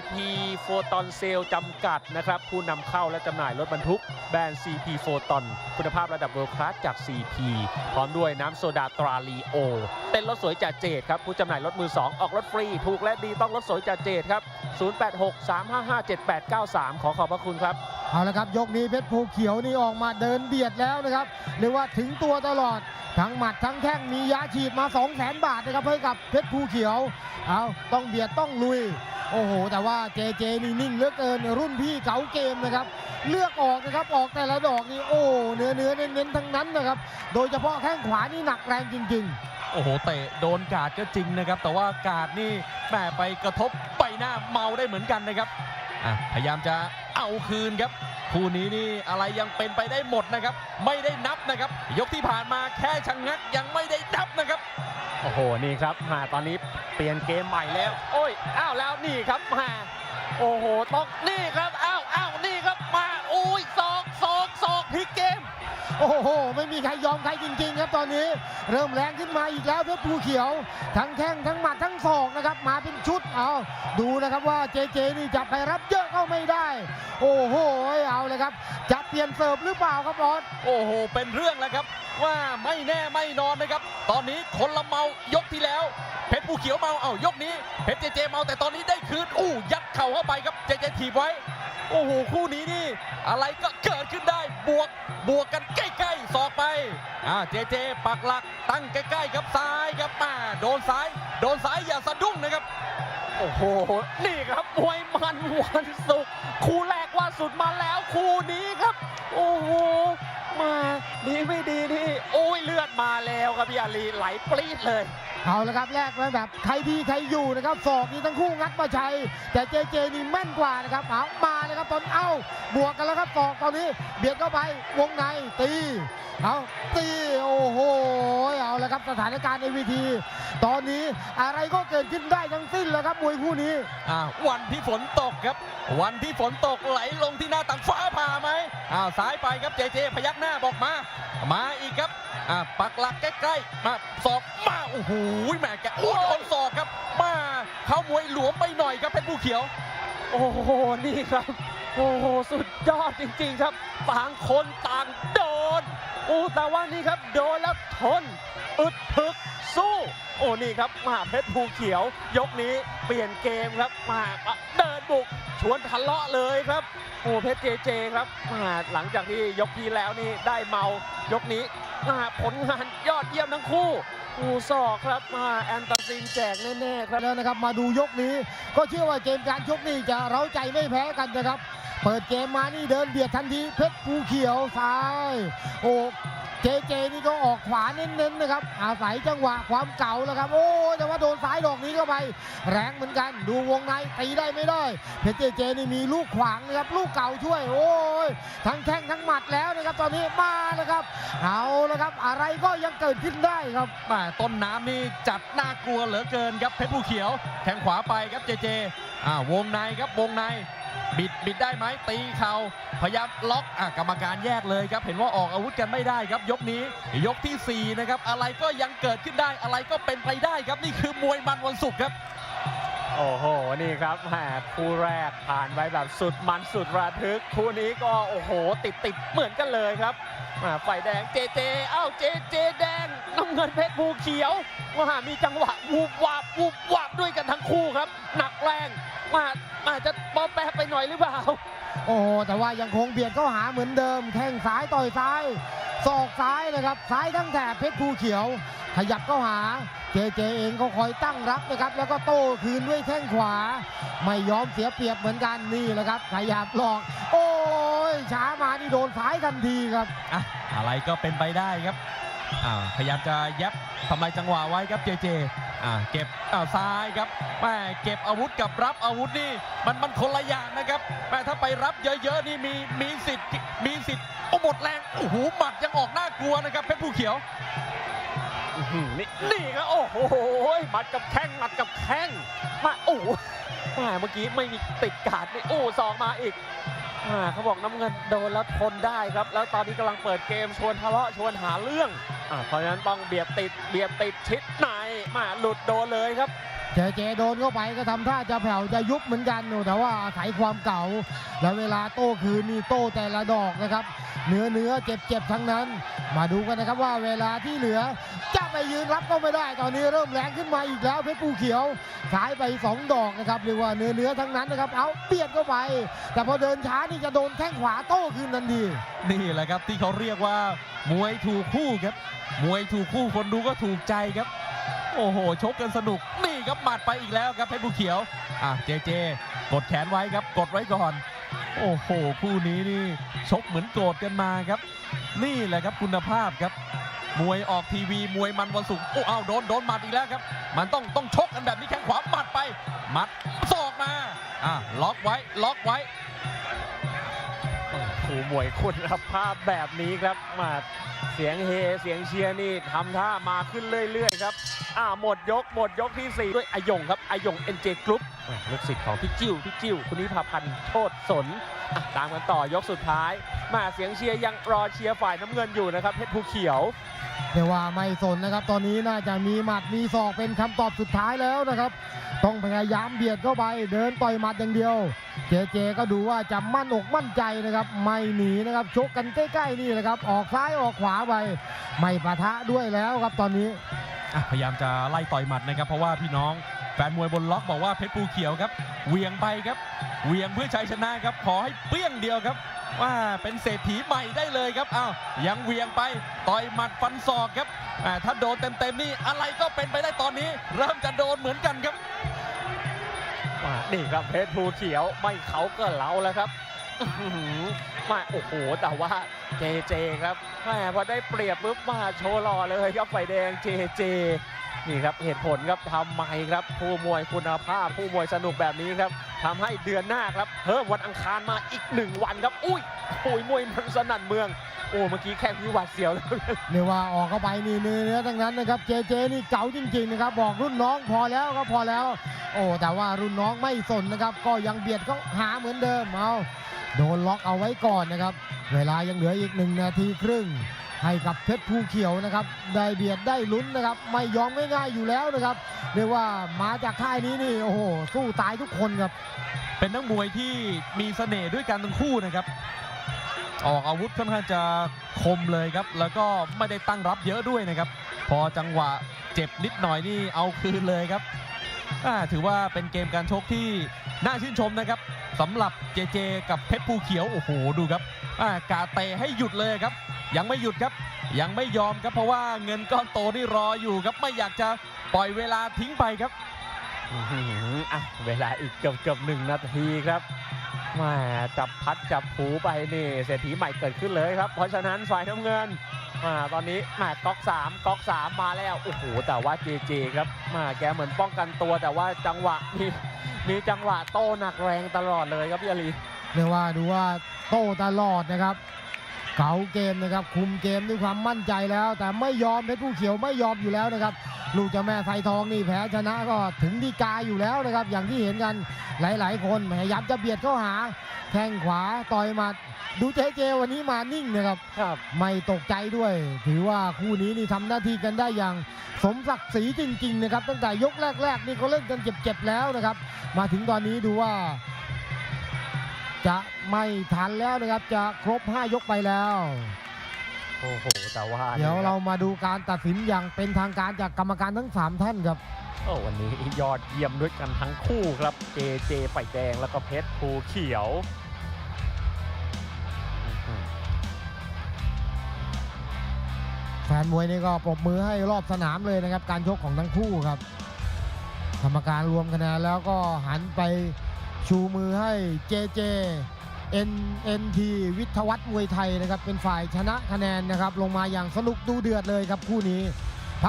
CP โฟตอนเซลจำกัดนะครับ ผู้นำเข้าและจำหน่ายรถบรรทุก แบรนด์ CP โฟตอนคุณภาพระดับเวิลด์คลาสจาก CP พร้อมด้วยน้ำโซดาตราลีโอ เต้นรถสวยจากเจดครับ ผู้จำหน่ายรถมือ 2 ออกรถฟรี ถูกและดีต้องรถสวยจากเจดครับ 0863557893 ขอขอบพระคุณครับ เอาละครับ ยกนี้เพชรภูเขียวนี่ออกมาเดินเบียดแล้วนะครับเรียกว่าถึงตัวตลอดทั้งหมัดทั้งแข้งมียาฉีดมา 2 0 0 0 0 0 บาทนะครับให้กับเพชรภูเขียว เอาต้องเบียดต้องลุย โอ้โห แต่ว่าเจเจนี่นิ่งเหลือเกินรุ่นพี่เก๋าเกมนะครับ เลือกออกนะครับออกแต่ละดอกนี่โอ้เนื้อเนื้อเน้นๆทั้งนั้นนะครับ โดยเฉพาะแข้งขวานี่หนักแรงจริง ๆโอ้โหเตะโดนกาดก็จริงนะครับ แต่ว่ากาดนี่แหมไปกระทบใบหน้าเมาได้เหมือนกันนะครับพยายามจะเอาคืนครับ คู่นี้นี่อะไรยังเป็นไปได้หมดนะครับ ไม่ได้นับนะครับ ยกที่ผ่านมาแค่ชะงงักยังไม่ได้นับนะครับโอ้โหนี่ครับมาตอนนี้เปลี่ยนเกมใหม่แล้ว โอ้ยอ้าวแล้วนี่ครับมาโอ้โหต้องนี่ครับอ้าว โอ้โห ไม่มีใครยอมใครจริง ๆ ครับตอนนี้ เริ่มแรงขึ้นมาอีกแล้วเพชรภูเขียว ทั้งแข้งทั้งหมัดทั้งศอกนะครับ มาเป็นชุดเอาดูนะครับว่าเจเจนี่จะไปรับเยอะก็ไม่ได้ โอ้โหเอาเลยครับ จะเปลี่ยนเสิร์ฟหรือเปล่าครับบอสโอ้โห เป็นเรื่องแล้วครับ ว่าไม่แน่ไม่นอนนะครับ ตอนนี้คนละเมายกที่แล้วเพชรภูเขียวเมาเอ้ายกนี้เพชรเจเจเมาแต่ตอนนี้ได้คืนอู้ยัดเข่าเข้าไปครับเจเจถีบไว้ โอ้โหคู่นี้นี่ อะไรก็เกิดขึ้นได้บวกบวกกันใกล้ๆสอกไปอ่าเจเจปักหลักตั้งใกล้ๆครับซ้ายครับมาโดนซ้าย โดนซ้ายอย่าสะดุ้งนะครับ โอ้โห นี่ครับมวยมันวันศุกร์คู่แรกว่าสุดมาแล้วคู่นี้ครับ โอ้โห มาดีไม่ดีนี่โอ้ยเลือดมาแล้วครับพี่อาลีไหลปรีดเลย เอาละครับแรกมาแบบใครดีใครอยู่นะครับศอกนี่ทั้งคู่งัดมาใช้แต่เจเจนี่แม่นกว่านะครับเอามาเลยครับตอนเอาบวกกันแล้วครับศอกตอนนี้เบียดเข้าไปวงในตี เอาตีโอ้โหเอาละครับสถานการณ์ในวีทีตอนนี้อะไรก็เกิดขึ้นได้ทั้งสิ้นแล้วครับมวยคู่นี้อ่าวันที่ฝนตกครับ วันที่ฝนตกไหลลงที่หน้าต่างฟ้าผ่าไหมอ้าวซ้ายไปครับเจเจพยักหน้าบอกมา มาอีกครับอ่าปักหลักใกล้ๆมาศอกมาโอ้โหแหมแกโอ้โดนศอกครับมาเข้ามวยหลวมไปหน่อยครับเพชรผู้เขียว โอ้โห นี่ครับ โอ้โห สุดยอดจริงๆครับต่างคนต่างโดนโอ้แต่ว่านี่ครับ โดนแล้วทน อึดถึกสู้ โอ้นี่ครับมาเพชรภูเขียว ยกนี้เปลี่ยนเกมครับมาเดินบุกชวนทะเลาะเลยครับโอ้เพชรเจเจครับมาหลังจากที่ยกที่แล้วนี่ได้เมายกนี้มาผลงานยอดเยี่ยมทั้งคู่ อูซอกครับมาแอนตาซินแจกแน่ๆครับแล้วนะครับ มาดูยกนี้ ก็เชื่อว่าเกมการชกนี่จะเร้าใจไม่แพ้กันนะครับ เปิดเกมมานี่เดินเบียดทันทีเพชรภูเขียวซ้าย โอ้ เจเจนี่ก็ออกขวาเน้นๆนะครับ อาศัยจังหวะความเก่าแล้วครับ โอ้แต่ว่าโดนซ้ายดอกนี้เข้าไป แรงเหมือนกัน ดูวงในตีได้ไม่ได้ เพชรเจเจนี่มีลูกขวางนะครับ ลูกเก่าช่วย โอ้ย ทั้งแข้งทั้งหมัดแล้วนะครับ ตอนนี้มาแล้วครับ เอาแล้วครับ อะไรก็ยังเกิดขึ้นได้ครับแม่ต้นน้ำนี่จัดน่ากลัวเหลือเกินครับเพชรผู้เขียวแข้งขวาไปครับเจเจ อ่าวงในครับวงใน บิดบิดได้ไหมตีเข่าพยายามล็อกอะกรรมการแยกเลยครับ เห็นว่าออกอาวุธกันไม่ได้ครับ ยกนี้ยกทีสี่ 4 นะครับ อะไรก็ยังเกิดขึ้นได้อะไรก็เป็นไปได้ครับ นี่คือมวยมันวันศุกร์ครับ โอ้โห นี่ครับแหมคู่แรกผ่านไปแบบสุดมันสุดระทึก คู่นี้ก็โอ้โห ติดติดเหมือนกันเลยครับมาไฟแดงเจเจเอ้าเจเจแดงน้ำเงินเพชรภูเขียวมามีจังหวะวูบวาบวูบวาบด้วยกันทั้งคู่ครับ หนักแรงมาอาจจะปอแปะไปหน่อยหรือเปล่า โอ้โหแต่ว่ายังคงเบียดเข้าหาเหมือนเดิม แข้งซ้ายต่อยซ้ายศอกซ้ายนะครับ ซ้ายทั้งแถบเพชรภูเขียว ขยับเข้าหา เจเจเองก็คอยตั้งรับนะครับ แล้วก็โต้คืนด้วยแข้งขวา ไม่ยอมเสียเปรียบเหมือนกันนี่แหละครับขยับหลอก โอ้ยช้ามานี่โดนซ้ายทันทีครับอะอะไรก็เป็นไปได้ครับอ่าพยายามจะยับทำลายจังหวะไว้ครับเจเจอ่าเก็บอ่าซ้ายครับแม่เก็บอาวุธกับรับอาวุธนี่มันมันคนละอย่างนะครับแม่ถ้าไปรับเยอะๆนี่มีมีสิทธิ์มีสิทธิ์โอ้หมดแรงโอ้โหหมัดยังออกน่ากลัวนะครับเพชรผู้เขียว นี่นี่ครับโอ้โหหมัดกับแข้งหมัดกับแข้งมาโอ้แหมเมื่อกี้ไม่มีติดการ์ดนี่โอ้สองมาอีกอ่าเขาบอกน้ำเงินโดนแล้วทนได้ครับ แล้วตอนนี้กำลังเปิดเกมชวนทะเลาะชวนหาเรื่องอ่าเพราะฉะนั้นต้องเบียดติดเบียดติดชิดในมาหลุดโดนเลยครับเจเจโดนเข้าไปก็ทำท่าจะแผ่วจะยุบเหมือนกันโอ้แต่ว่าอาศัยความเก่า แล้วเวลาโต้คืนนี่โต้แต่ละดอกนะครับเนื้อเนื้อเจ็บเจ็บทั้งนั้น มาดูกันนะครับว่าเวลาที่เหลือ จะ ไปยืนรับก็ไม่ได้ ตอนนี้เริ่มแรงขึ้นมาอีกแล้วเพชรภูเขียวสายไปสองดอกนะครับเรียกว่าเนื้อเนื้อทั้งนั้นนะครับ เอาเบียดเข้าไป แต่พอเดินช้านี่จะโดนแข้งขวาโต้คืนทันทีนี่แหละครับที่เขาเรียกว่ามวยถูกคู่ครับ มวยถูกคู่คนดูก็ถูกใจครับ โอ้โหชกกันสนุกนี่ครับหมัดไปอีกแล้วครับเพชรบุเขียวอะเจเจ กดแขนไว้ครับกดไว้ก่อน โอ้โหคู่นี้นี่ชกเหมือนโกรธกันมาครับ นี่แหละครับคุณภาพครับ มวยออกทีวีมวยมันวันศุกร์โอ้เอาโดนโดนหมัดอีกแล้วครับ มันต้องต้องชกกันแบบนี้แข้งขวาหมัดไปหมัดศอกมาอะล็อกไว้ล็อกไว้คู่มวยคุณภาพแบบนี้ครับมาเสียงเฮเสียงเชียร์นี่ทำท่ามาขึ้นเรื่อยๆครับอ่าหมดยกหมดยกที่ 4 ด้วยอายงครับอายง NJ Group อะลูกศิษย์ของพี่จิ้วพี่จิ้วคุณนิพาพันธ์โชตสนตามกันต่อยกสุดท้าย มาเสียงเชียร์ยังรอเชียร์ฝ่ายน้ำเงินอยู่นะครับเพชรภูเขียวเรียกว่าไม่สนนะครับ ตอนนี้น่าจะมีหมัดมีศอกเป็นคำตอบสุดท้ายแล้วนะครับ ต้องพยายามเบียดเข้าไป เดินต่อยหมัดอย่างเดียว เจเจก็ดูว่าจะมั่นอกมั่นใจนะครับ ไม่หนีนะครับชกกันใกล้ๆนี่แหละครับ ออกซ้ายออกขวาไปไม่ปะทะด้วยแล้วครับตอนนี้อะพยายามจะไล่ต่อยหมัดนะครับ เพราะว่าพี่น้องแฟนมวยบนล็อกบอกว่าเพชรภูเขียวครับเหวียงไปครับเหวียงเพื่อชัยชนะครับขอให้เปี้ยงเดียวครับ ว่าเป็นเศรษฐีใหม่ได้เลยครับอ้าวยังเวียงไปต่อยหมัดฟันศอกครับอ่ถ้าโดนเต็มๆนี่อะไรก็เป็นไปได้ตอนนี้ เริ่มจะโดนเหมือนกันครับนี่ครับเพชรภูเขียวไม่เขาก็เราแล้วครับมาโอ้โห แต่ว่าเจเจครับแม่พอได้เปรียบปุ๊บมาโชว์หล่อเลยครับไฟแดงเจเจ นี่ครับเหตุผลครับทำไมครับผู้มวยคุณภาพผู้มวยสนุกแบบนี้ครับทำให้เดือนหน้าครับเพิ่มวันอังคารมาอีกหนึ่งวันครับ อุ้ยโอ้ยมวยมันสนั่นเมืองโอ้เมื่อกี้แค่วิวัดเสียวแล้วเรียกว่าออกเข้าไปนี่เนื้อทั้งนั้นนะครับเจเจนี่เก๋าจริงๆนะครับบอกรุ่นน้องพอแล้วก็พอแล้ว โอ้แต่ว่ารุ่นน้องไม่สนนะครับ ก็ยังเบียดเขาหาเหมือนเดิมเอาโดนล็อกเอาไว้ก่อนนะครับ เวลายังเหลืออีกหนึ่งนาทีครึ่ง ให้กับเพชรภูเขียวนะครับ ได้เบียดได้ลุ้นนะครับ ไม่ยอมง่ายๆอยู่แล้วนะครับ เรียกว่ามาจากค่ายนี้นี่โอ้โหสู้ตายทุกคนครับ เป็นนักมวยที่มีเสน่ห์ด้วยกันทั้งคู่นะครับ ออกอาวุธค่อนข้างจะคมเลยครับ แล้วก็ไม่ได้ตั้งรับเยอะด้วยนะครับ พอจังหวะเจ็บนิดหน่อยนี่เอาคืนเลยครับถือว่าเป็นเกมการชกที่น่าชื่นชมนะครับสำหรับเจเจ กับเพชรภูเขียวโอ้โหดูครับอ่ากาเตะให้หยุดเลยครับ ยังไม่หยุดครับ ยังไม่ยอมครับเพราะว่าเงินก้อนโตนี่รออยู่ครับไม่อยากจะปล่อยเวลาทิ้งไปครับอื้อหืออะเวลาอีกเกือบเกือบหนึ่งนาทีครับแหมาจับพัดจับผูไปนี่เศรษฐีใหม่เกิดขึ้นเลยครับ เพราะฉะนั้นฝ่ายน้ำเงินมาตอนนี้แหมาก๊อก3ก๊อก3มาแล้วโอ้โหแต่ว่าเจเจครับแหมาแกเหมือนป้องกันตัว แต่ว่าจังหวะมีมีจังหวะโต้หนักแรงตลอดเลยครับพี่อาลี เรียกว่าดูว่าโต้ตลอดนะครับ เก๋าเกมนะครับ คุมเกมด้วยความมั่นใจแล้ว แต่ไม่ยอมเพชรผู้เขียวไม่ยอมอยู่แล้วนะครับ ลูกเจ้าแม่ไฟทองนี่แพ้ชนะก็ถึงดีกาอยู่แล้วนะครับ อย่างที่เห็นกันหลาย ๆ คนพยายามจะเบียดเข้าหาแข้งขวาต่อยหมัดดูเจเจวันนี้มานิ่งนะครับ ครับ ไม่ตกใจด้วย ถือว่าคู่นี้นี่ทำหน้าที่กันได้อย่าง สมศักดิ์ศรีจริง ๆ นะครับ ตั้งแต่ยกแรก ๆ นี่เขาเล่นกันเจ็บๆแล้วนะครับ มาถึงตอนนี้ดูว่า จะไม่ทันแล้วนะครับ จะครบ 5 ยกไปแล้ว โอ้โหแต่ว่าเดี๋ยวนี่คเราบมาดูการตัดสินอย่างเป็นทางการจากกรรมการทั้ง 3 ท่านครับโอ้วันนี้ยอดเยี่ยมด้วยกันทั้งคู่ครับเจเจไฟแดงแล้วก็เพชรภูเขียวอื้อหือแฟนมวยนี่ก็ปรบมือให้รอบสนามเลยนะครับ การชกของทั้งคู่ครับ กรรมการรวมคะแนนแล้วก็หันไป ชูมือให้เจเจ NNT วิทวัฒน์มวยไทยนะครับ เป็นฝ่ายชนะคะแนนนะครับ ลงมาอย่างสนุกดูเดือดเลยครับคู่นี้